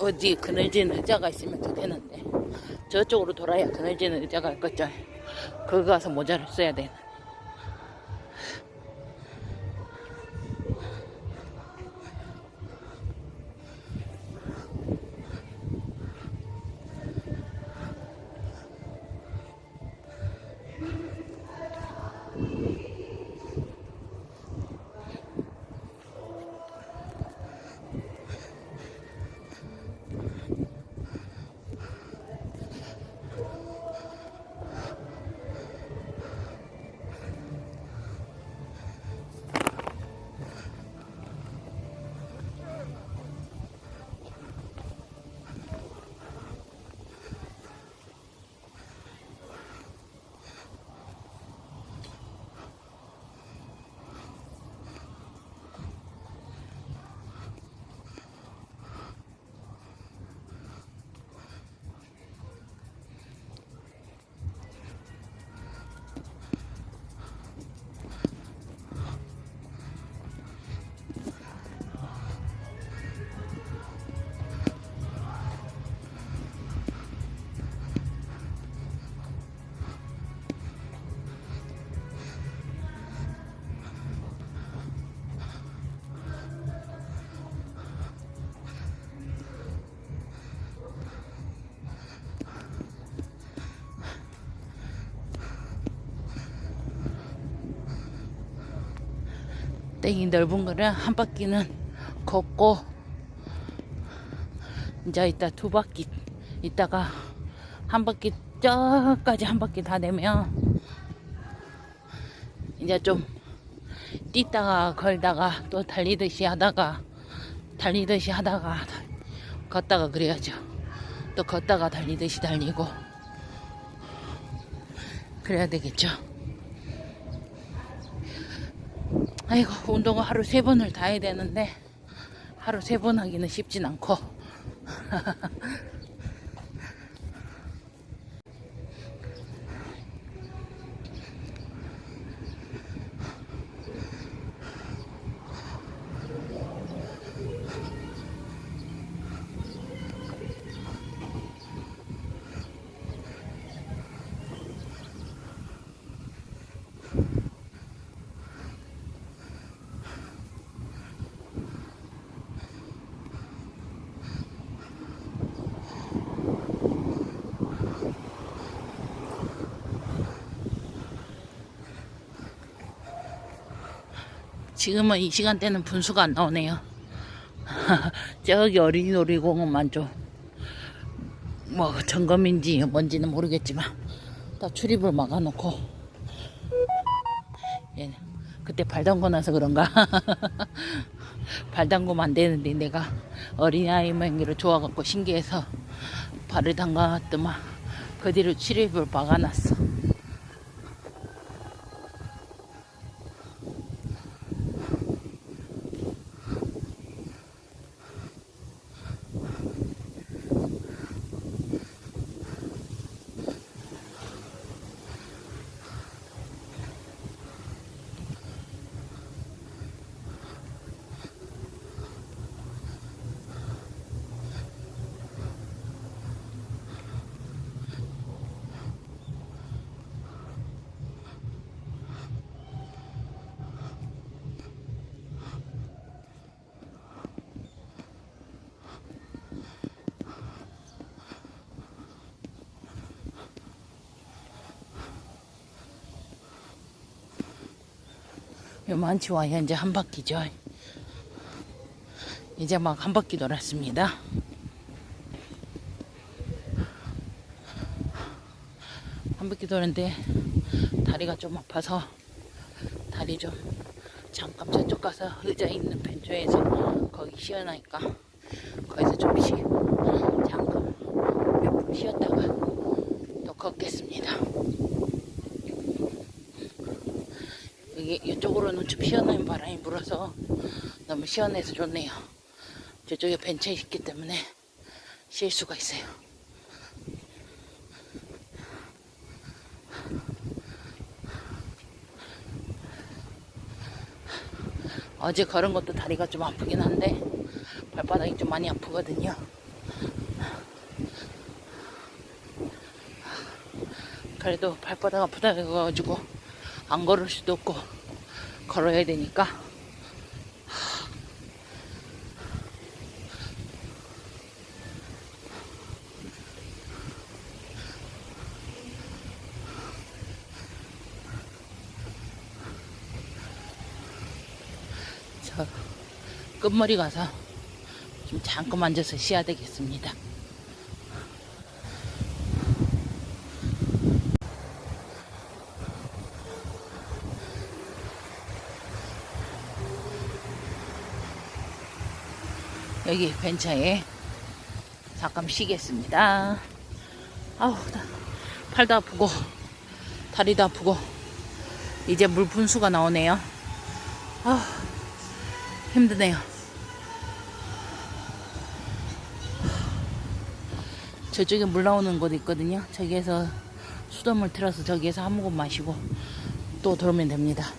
어디 그늘진 의자가 있으면 좋겠는데 저쪽으로 돌아야 그늘진 의자가 있겠죠. 거기 가서 모자를 써야 돼. 땡 이 넓은 거를 한 바퀴는 걷고 이제 이따 두 바퀴 있다가 한 바퀴 저까지 한 바퀴 다 되면 이제 좀 뛰다가 걸다가 또 달리듯이 하다가 달리듯이 하다가 걷다가 그래야죠. 또 걷다가 달리듯이 달리고 그래야 되겠죠. 아이고 운동을 하루 세 번을 다 해야 되는데 하루 세 번 하기는 쉽진 않고 지금은 이 시간대는 분수가 안 나오네요. 저기 어린이 놀이공원만 좀 뭐 점검인지 뭔지는 모르겠지만 다 출입을 막아놓고 얘는 그때 발 담고 나서 그런가 발 담그면 안 되는데 내가 어린아이 모양으로 좋아갖고 신기해서 발을 담가왔더만 그 뒤로 출입을 막아놨어. 요만치 와야 이제 한 바퀴죠. 이제 막 한 바퀴 돌았습니다. 한 바퀴 도는데 다리가 좀 아파서 다리 좀 잠깐 저쪽 가서 의자 있는 벤처에서 거기 쉬어나니까 거기서 좀 쉬, 잠깐 몇 분 쉬었다가 또 걷겠습니다. 여기 이쪽으로는 좀 시원한 바람이 불어서 너무 시원해서 좋네요. 저쪽에 벤치에 있기 때문에 쉴 수가 있어요. 어제 걸은 것도 다리가 좀 아프긴 한데 발바닥이 좀 많이 아프거든요. 그래도 발바닥 아프다 해가지고 안 걸을 수도 없고 걸어야 되니까 저 끝머리 가서 좀 잠깐 앉아서 쉬어야 되겠습니다. 여기 벤처에 잠깐 쉬겠습니다. 아우, 나 팔도 아프고 다리도 아프고 이제 물 분수가 나오네요. 아우, 힘드네요. 저쪽에 물 나오는 곳 있거든요. 저기에서 수돗물 틀어서 저기에서 한 모금 마시고 또 돌면 됩니다.